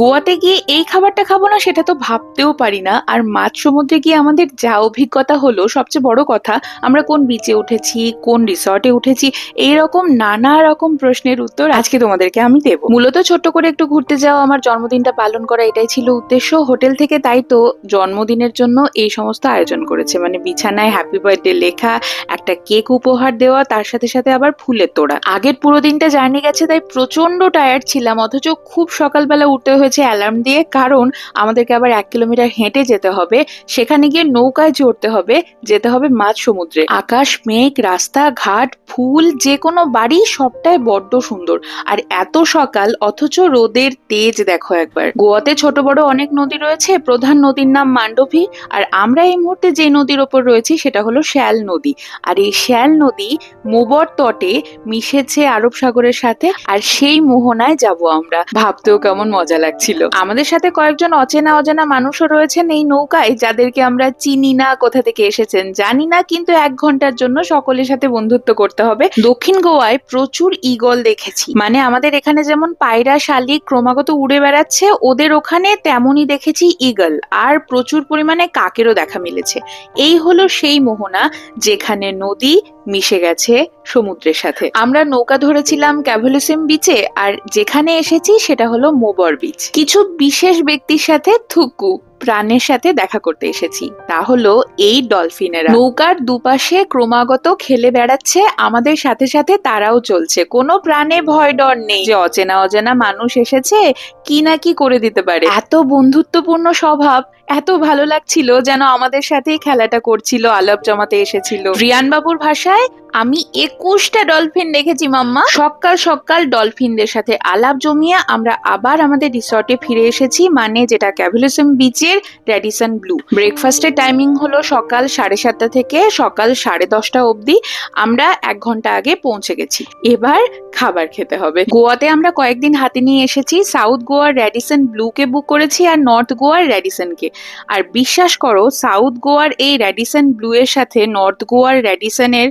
গোয়াতে গিয়ে এই খাবারটা খাব না, সেটা তো ভাবতেও পারি না। আর মাঝ সমুদ্রে গিয়ে আমাদের যা অভিজ্ঞতা হলো, সবচেয়ে বড় কথা, আমরা কোন বিচে উঠেছি, কোন রিসর্টে উঠেছি, এইরকম নানা রকম প্রশ্নের উত্তর আজকে তোমাদেরকে আমি দেবো। মূলত ছোট্ট করে একটু ঘুরতে যাওয়া, আমার জন্মদিনটা পালন করা, এটাই ছিল উদ্দেশ্য। হোটেল থেকে তাই তো জন্মদিনের জন্য এই সমস্ত আয়োজন করেছে। মানে বিছানায় হ্যাপি বার্থডে লেখা, একটা কেক উপহার দেওয়া, তার সাথে সাথে আবার ফুলের তোড়া। আগের পুরো দিনটা জার্নি গেছে, তাই প্রচণ্ড টায়ার্ড ছিলাম, অথচ খুব সকালবেলা উঠতে হয়েছে অ্যালার্ম দিয়ে, কারণ আমাদেরকে আবার এক কিলোমিটার হেঁটে যেতে হবে। সেখানে গিয়ে নৌকায় চড়তে হবে, যেতে হবে মাঝ সমুদ্রে। আকাশ, মেঘ, রাস্তা, ঘাট, ফুল, যে কোনো বাড়ি সবটাই বড্ড সুন্দর। আর এত সকাল, অথচ রোদের তেজ দেখো একবার। গোয়াতে ছোট বড় অনেক নদী রয়েছে, প্রধান নদীর নাম মান্ডভি। আর আমরা এই মুহূর্তে যে নদীর ওপর রয়েছি, সেটা হলো শ্যাল নদী। আর এই শ্যাল নদী মোবর তটে মিশেছে আরব সাগরের সাথে, আর সেই মোহনায় যাব আমরা। ভাবতেও কেমন মজা লাগছিল আমাদের সাথে কয়েকজন অচেনা অজানা মানুষও রয়েছেন এই নৌকায়, যাদেরকে আমরা চিনি না, কোথা থেকে এসেছেন জানি না, কিন্তু এক ঘণ্টার জন্য সকলের সাথে বন্ধুত্ব করতে হবে। দক্ষিণ গোয়ায় প্রচুর ইগল দেখেছি। মানে আমাদের এখানে যেমন পায়রা শালিক ক্রমাগত উড়ে বেড়াচ্ছে, ওদের ওখানে তেমনই দেখেছি ইগল আর প্রচুর পরিমাণে কাকেরও দেখা মিলেছে। এই হলো সেই মোহনা যেখানে নদী মিশে গেছে। সমুদ্রের সাথে। আমরা নৌকা ধরেছিলাম ক্যাভলিসিম বিচে, আর যেখানে এসেছি সেটা হলো মোবর বিচ। কিছু বিশেষ ব্যক্তির সাথে থুকু, প্রাণের সাথে দেখা করতে এসেছি। তা হলো এই ডলফিনেরা। নৌকার দুপাশে ক্রমাগত খেলে বেড়াচ্ছে, আমাদের সাথে সাথে তারাও চলছে। কোনো প্রাণে ভয় ডর নেই। যে অচেনা অজানা মানুষ এসেছে, কি না কি করে দিতে পারে? এত বন্ধুত্বপূর্ণ স্বভাব, এত ভালো লাগছিল যেন আমাদের সাথেই খেলাটা করছিল আলাপ জমাতে এসেছিল। রিয়ান বাবুর ভাষায় আমি একুশটা ডলফিন দেখেছি, মাম্মা। সকাল সকাল ডলফিনদের সাথে আলাপ জমিয়ে আমরা আবার আমাদের রিসর্টে ফিরে এসেছি মানে যেটা ক্যাভিলিসম বিচের র্যাডিসন ব্লু ব্রেকফাস্টের টাইমিং হলো সকাল সাড়ে সাতটা থেকে সকাল সাড়ে দশটা অবধি আমরা এক ঘণ্টা আগে পৌঁছে গেছি। এবার খাবার খেতে হবে। গোয়াতে আমরা কয়েকদিন হাতে নিয়ে এসেছি সাউথ গোয়ার র্যাডিসন ব্লুকে বুক করেছি আর নর্থ গোয়ার র্যাডিসনকে আর বিশ্বাস করো সাউথ গোয়ার এই র্যাডিসন ব্লু এর সাথে নর্থ গোয়ার র্যাডিসনের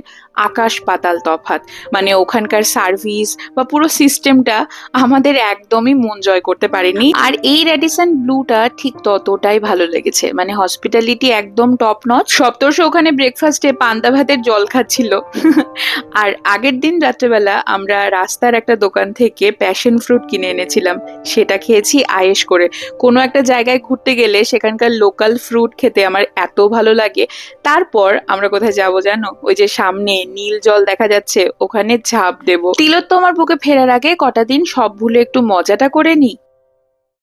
আকাশ পাতাল তফাত মানে ওখানকার সার্ভিস বা পুরো সিস্টেমটা আমাদের একদমই মন জয় করতে পারেনি। আর এই র্যাডিসন ব্লুটা ঠিক ততটাই ভালো লেগেছে। মানে হসপিটালিটি একদম টপ নচ সপ্তর্ষ ওখানে ব্রেকফাস্টে পান্তা ভাতের জল খাচ্ছিল। আর আগের দিন রাত্রেবেলা আমরা রাস্তার একটা দোকান থেকে প্যাশন ফ্রুট কিনে এনেছিলাম। সেটা খেয়েছি আয়েশ করে। কোনো একটা জায়গায় ঘুরতে গেলে সেখানকার লোকাল ফ্রুট খেতে আমার এত ভালো লাগে। তারপর আমরা কোথায় যাব জানো? ওই যে সামনে নীল জল দেখা যাচ্ছে, ওখানে ঝাঁপ দেব। তিলোত্তমার বুকে ফেরার আগে কটা দিন সব ভুলে একটু মজাটা করে নি?